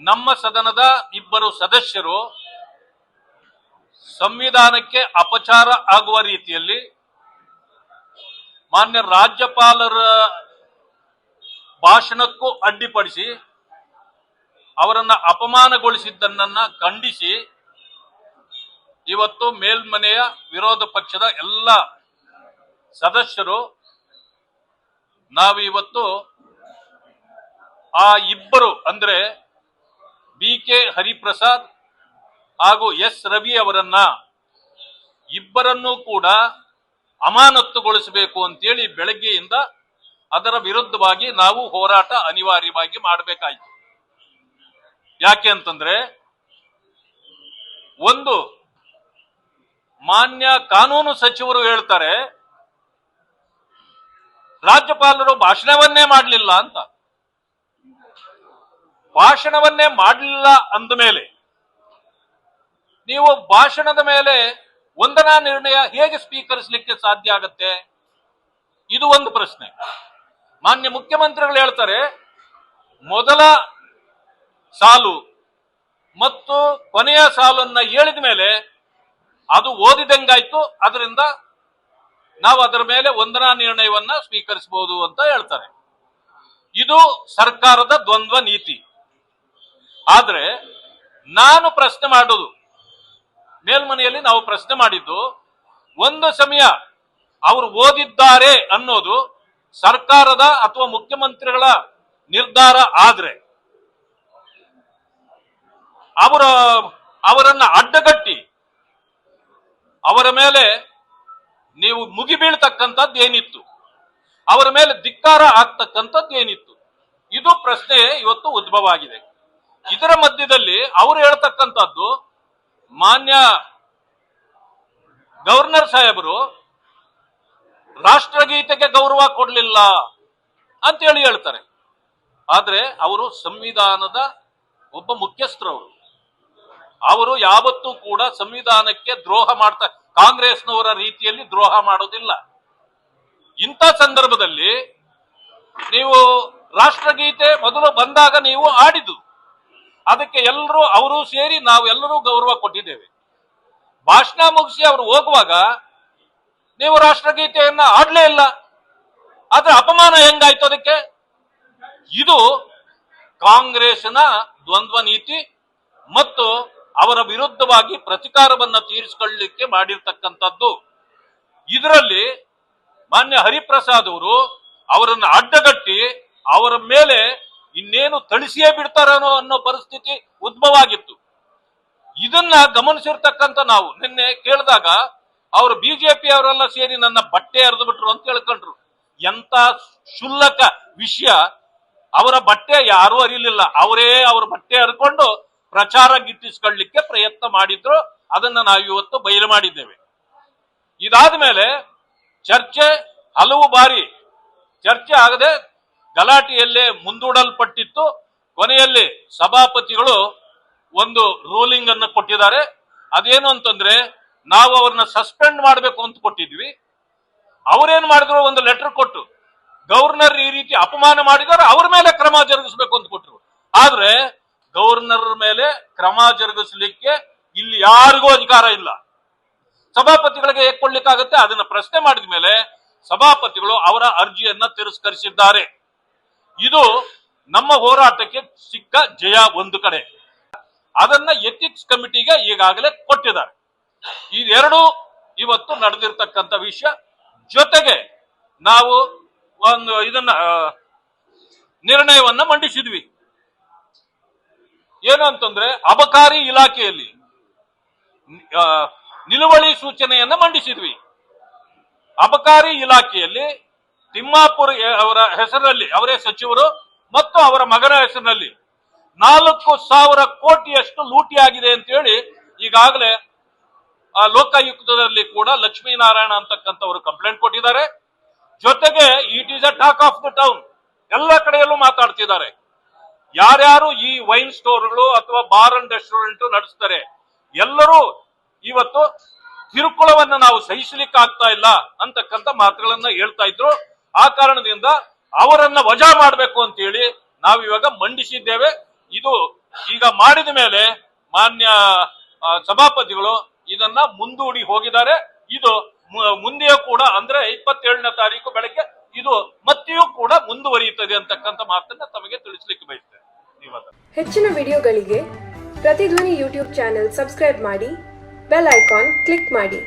ನಮ್ಮ ಸದನದ ಇಬ್ಬರು ಸದಸ್ಯರು ಸಂವಿಧಾನಕ್ಕೆ ಅಪಚಾರ ಆಗುವ ರೀತಿಯಲ್ಲಿ ಮಾನ್ಯ ರಾಜ್ಯಪಾಲರ ಭಾಷಣಕ್ಕೂ ಅಡ್ಡಿಪಡಿಸಿ ಅವರನ್ನ ಅಪಮಾನಗೊಳಿಸಿದ್ದನ್ನ ಖಂಡಿಸಿ ಇವತ್ತು ಮೇಲ್ಮನೆಯ ವಿರೋಧ ಪಕ್ಷದ ಎಲ್ಲ ಸದಸ್ಯರು ನಾವು ಇವತ್ತು ಆ ಇಬ್ಬರು ಅಂದ್ರೆ ಬಿ ಕೆ ಹರಿಪ್ರಸಾದ್ ಹಾಗೂ ಎಸ್ ರವಿ ಅವರನ್ನ ಇಬ್ಬರನ್ನೂ ಕೂಡ ಅಮಾನತ್ತುಗೊಳಿಸಬೇಕು ಅಂತೇಳಿ ಬೆಳಗ್ಗೆಯಿಂದ ಅದರ ವಿರುದ್ಧವಾಗಿ ನಾವು ಹೋರಾಟ ಅನಿವಾರ್ಯವಾಗಿ ಮಾಡಬೇಕಾಯಿತು. ಯಾಕೆ ಅಂತಂದ್ರೆ ಒಂದು ಮಾನ್ಯ ಕಾನೂನು ಸಚಿವರು ಹೇಳ್ತಾರೆ, ರಾಜ್ಯಪಾಲರು ಭಾಷಣವನ್ನೇ ಮಾಡಲಿಲ್ಲ ಅಂತ. ಭಾಷಣವನ್ನೇ ಮಾಡಲಿಲ್ಲ ಅಂದ ಮೇಲೆ, ನೀವು ಭಾಷಣದ ಮೇಲೆ ವಂದನಾ ನಿರ್ಣಯ ಹೇಗೆ ಸ್ವೀಕರಿಸಲಿಕ್ಕೆ ಸಾಧ್ಯ ಆಗತ್ತೆ? ಇದು ಒಂದು ಪ್ರಶ್ನೆ. ಮಾನ್ಯ ಮುಖ್ಯಮಂತ್ರಿಗಳು ಹೇಳ್ತಾರೆ, ಮೊದಲ ಸಾಲು ಮತ್ತು ಕೊನೆಯ ಸಾಲನ್ನ ಹೇಳಿದ ಮೇಲೆ ಅದು ಓದಿದಂಗಾಯ್ತು, ಅದರಿಂದ ನಾವು ಅದರ ಮೇಲೆ ವಂದನಾ ನಿರ್ಣಯವನ್ನ ಸ್ವೀಕರಿಸಬಹುದು ಅಂತ ಹೇಳ್ತಾರೆ. ಇದು ಸರ್ಕಾರದ ದ್ವಂದ್ವ ನೀತಿ. ಆದ್ರೆ ನಾನು ಪ್ರಶ್ನೆ ಮಾಡೋದು. ಮೇಲ್ಮನೆಯಲ್ಲಿ ನಾವು ಪ್ರಶ್ನೆ ಮಾಡಿದ್ದು, ಒಂದು ಸಮಯ ಅವರು ಓದಿದ್ದಾರೆ ಅನ್ನೋದು ಸರ್ಕಾರದ ಅಥವಾ ಮುಖ್ಯಮಂತ್ರಿಗಳ ನಿರ್ಧಾರ ಆದ್ರೆ, ಅವರ, ಅವರನ್ನ ಅಡ್ಡಗಟ್ಟಿ, ಅವರ ಮೇಲೆ ನೀವು ಮುಗಿಬೀಳ್ತಕ್ಕಂಥದ್ದು ಏನಿತ್ತು? ಅವರ ಮೇಲೆ ಧಿಕ್ಕಾರ ಆಗ್ತಕ್ಕಂಥದ್ದು ಏನಿತ್ತು? ಇದು ಪ್ರಶ್ನೆ ಇವತ್ತು ಉದ್ಭವ ಆಗಿದೆ. ಇದರ ಮಧ್ಯದಲ್ಲಿ ಅವರು ಹೇಳ್ತಕ್ಕಂಥದ್ದು, ಮಾನ್ಯ ಗವರ್ನರ್ ಸಾಹೇಬರು, ರಾಷ್ಟ್ರಗೀತೆಗೆ ಗೌರವ ಕೊಡಲಿಲ್ಲ ಅಂತೇಳಿ ಹೇಳ್ತಾರೆ. ಆದ್ರೆ ಅವರು ಸಂವಿಧಾನದ ಒಬ್ಬ ಮುಖ್ಯಸ್ಥರವರು. ಅವರು ಅವರು ಯಾವತ್ತೂ ಕೂಡ ಸಂವಿಧಾನಕ್ಕೆ ದ್ರೋಹ ಮಾಡ್ತಾ, ಕಾಂಗ್ರೆಸ್ನವರ ರೀತಿಯಲ್ಲಿ ದ್ರೋಹ ಮಾಡೋದಿಲ್ಲ. ಇಂಥ ಸಂದರ್ಭದಲ್ಲಿ ನೀವು ರಾಷ್ಟ್ರಗೀತೆ ಮೊದಲು ಬಂದಾಗ ನೀವು ಆಡಿದು ಅದಕ್ಕೆ ಎಲ್ಲರೂ, ಅವರು ಸೇರಿ ನಾವು ಎಲ್ಲರೂ ಗೌರವ ಕೊಟ್ಟಿದ್ದೇವೆ. ಭಾಷಣ ಮುಗಿಸಿ ಅವರು ಹೋಗುವಾಗ, ನೀವು ರಾಷ್ಟ್ರಗೀತೆಯನ್ನ ಆಡ್ಲೇ ಇಲ್ಲ. ಆದ್ರೆ ಅಪಮಾನ ಹೆಂಗಾಯ್ತು ಅದಕ್ಕೆ? ಇದು ಕಾಂಗ್ರೆಸ್ನ ದ್ವಂದ್ವ ನೀತಿ ಮತ್ತು ಅವರ ವಿರುದ್ಧವಾಗಿ ಪ್ರತಿಕಾರವನ್ನ ತೀರಿಸಿಕೊಳ್ಳಲಿಕ್ಕೆ ಮಾಡಿರ್ತಕ್ಕಂಥದ್ದು. ಇದರಲ್ಲಿ ಮಾನ್ಯ ಹರಿಪ್ರಸಾದ್ ಅವರು ಅವರನ್ನು ಅಡ್ಡಗಟ್ಟಿ ಅವರ ಮೇಲೆ ಇನ್ನೇನು ತಳಿಸಿಯೇ ಬಿಡ್ತಾರೇನೋ ಅನ್ನೋ ಪರಿಸ್ಥಿತಿ ಉದ್ಭವ ಆಗಿತ್ತು ಇದನ್ನ ಗಮನಿಸಿರ್ತಕ್ಕಂಥ ನಾವು, ನಿನ್ನೆ ಕೇಳಿದಾಗ ಅವರು ಬಿಜೆಪಿ ಅವರೆಲ್ಲ ಸೇರಿ ನನ್ನ ಬಟ್ಟೆ ಹರಿದು ಬಿಟ್ರು ಅಂತ ಹೇಳ್ಕೊಂಡ್ರು. ಎಂತ ಶುಲ್ಲಕ ವಿಷಯ. ಅವರ ಬಟ್ಟೆ ಯಾರೂ ಅರಿಲಿಲ್ಲ ಅವರೇ ಅವ್ರ ಬಟ್ಟೆ ಹರ್ಕೊಂಡು ಪ್ರಚಾರ ಗಿಟ್ಟಿಸ್ಕೊಳ್ಳಿಕ್ಕೆ ಪ್ರಯತ್ನ ಮಾಡಿದ್ರು. ಅದನ್ನ ನಾವು ಇವತ್ತು ಬಯಲು ಮಾಡಿದ್ದೇವೆ. ಇದಾದ ಮೇಲೆ ಚರ್ಚೆ ಹಲವು ಬಾರಿ, ಚರ್ಚೆ ಆಗದೆ ಗಲಾಟೆಯಲ್ಲೇ ಮುಂದೂಡಲ್ಪಟ್ಟಿತ್ತು. ಕೊನೆಯಲ್ಲಿ ಸಭಾಪತಿಗಳು ಒಂದು ರೂಲಿಂಗ್ ಅನ್ನು ಕೊಟ್ಟಿದ್ದಾರೆ. ಅದೇನು ಅಂತಂದ್ರೆ, ನಾವು ಅವ್ರನ್ನ ಸಸ್ಪೆಂಡ್ ಮಾಡಬೇಕು ಅಂತ ಕೊಟ್ಟಿದ್ವಿ. ಅವರೇನ್ ಮಾಡಿದ್ರು? ಒಂದು ಲೆಟರ್ ಕೊಟ್ಟು. ಗವರ್ನರ್ ಈ ರೀತಿ ಅಪಮಾನ ಮಾಡಿದಾರೆ ಅವ್ರ ಮೇಲೆ ಕ್ರಮ ಜರುಗಿಸಬೇಕು ಅಂತ ಕೊಟ್ಟರು ಆದ್ರೆ ಗವರ್ನರ್ ಮೇಲೆ ಕ್ರಮ ಜರುಗಿಸಲಿಕ್ಕೆ ಇಲ್ಲಿ ಯಾರಿಗೂ ಅಧಿಕಾರ ಇಲ್ಲ. ಸಭಾಪತಿಗಳಿಗೆ ಹೇಗೆ ಕೊಡ್ಲಿಕ್ಕಾಗತ್ತೆ? ಅದನ್ನ ಪ್ರಶ್ನೆ ಮಾಡಿದ ಮೇಲೆ ಸಭಾಪತಿಗಳು ಅವರ ಅರ್ಜಿಯನ್ನ ತಿರಸ್ಕರಿಸಿದ್ದಾರೆ. ಇದು ನಮ್ಮ ಹೋರಾಟಕ್ಕೆ ಸಿಕ್ಕ ಜಯ ಒಂದು ಕಡೆ. ಅದನ್ನ ಎಥಿಕ್ಸ್ ಕಮಿಟಿಗೆ ಈಗಾಗಲೇ ಕೊಟ್ಟಿದ್ದಾರೆ. ಇದೆರಡು ಇವತ್ತು ನಡೆದಿರ್ತಕ್ಕಂಥ ವಿಷಯ. ಜೊತೆಗೆ ನಾವು ಒಂದು ಇದನ್ನ ನಿರ್ಣಯವನ್ನ ಮಂಡಿಸಿದ್ವಿ. ಏನು ಅಂತಂದ್ರೆ ಅಬಕಾರಿ ಇಲಾಖೆಯಲ್ಲಿ ನಿಲುವಳಿ ಸೂಚನೆಯನ್ನ ಮಂಡಿಸಿದ್ವಿ. ಅಬಕಾರಿ ಇಲಾಖೆಯಲ್ಲಿ ತಿಮ್ಮಾಪುರ್ ಅವರ ಹೆಸರಲ್ಲಿ ಅವರೇ ಸಚಿವರು ಮತ್ತು ಅವರ ಮಗನ ಹೆಸರಿನಲ್ಲಿ ನಾಲ್ಕು ಸಾವಿರ ಕೋಟಿಯಷ್ಟು ಲೂಟಿ ಆಗಿದೆ ಅಂತ ಹೇಳಿ ಈಗಾಗಲೇ ಆ ಲೋಕಾಯುಕ್ತದಲ್ಲಿ ಕೂಡ ಲಕ್ಷ್ಮೀನಾರಾಯಣ ಅಂತಕ್ಕಂಥವರು ಕಂಪ್ಲೇಂಟ್ ಕೊಟ್ಟಿದ್ದಾರೆ. ಜೊತೆಗೆ it is a talk of the town ಎಲ್ಲ ಕಡೆಯಲ್ಲೂ ಮಾತಾಡ್ತಿದ್ದಾರೆ. ಯಾರ್ಯಾರು ಈ ವೈನ್ ಸ್ಟೋರ್ಗಳು ಅಥವಾ ಬಾರ್ ಅಂಡ್ ರೆಸ್ಟೋರೆಂಟ್ ನಡೆಸ್ತಾರೆ, ಎಲ್ಲರೂ ಇವತ್ತು ಕಿರುಕುಳವನ್ನು ನಾವು ಸಹಿಸಲಿಕ್ಕೆ ಆಗ್ತಾ ಇಲ್ಲ ಅಂತಕ್ಕಂಥ ಮಾತುಗಳನ್ನ ಹೇಳ್ತಾ ಇದ್ರು. ಆ ಕಾರಣದಿಂದ ಅವರನ್ನ ವಜಾ ಮಾಡಬೇಕು ಅಂತೇಳಿ ನಾವು ಇವಾಗ ಮಂಡಿಸಿದ್ದೇವೆ. ಇದು ಈಗ ಮಾಡಿದ ಮೇಲೆ ಮಾನ್ಯ ಸಭಾಪತಿಗಳು ಇದನ್ನ ಮುಂದೂಡಿ ಹೋಗಿದ್ದಾರೆ. ಇದು ಮುಂದೆಯೂ ಕೂಡ ಅಂದ್ರೆ ಇಪ್ಪತ್ತೇಳನೇ ತಾರೀಕು ಬೆಳಗ್ಗೆ ಇದು ಮತ್ತೆಯೂ ಕೂಡ ಮುಂದುವರಿಯುತ್ತದೆ ಅಂತಕ್ಕಂಥ ಮಾತನ್ನ ತಮಗೆ ತಿಳಿಸ್ಲಿಕ್ಕೆ ಬಯಸ್ತೇನೆ. ಹೆಚ್ಚಿನ ವಿಡಿಯೋಗಳಿಗೆ ಪ್ರತಿಧ್ವನಿ ಯೂಟ್ಯೂಬ್ ಚಾನೆಲ್ ಸಬ್ಸ್ಕ್ರೈಬ್ ಮಾಡಿ, ಬೆಲ್ ಐಕಾನ್ ಕ್ಲಿಕ್ ಮಾಡಿ.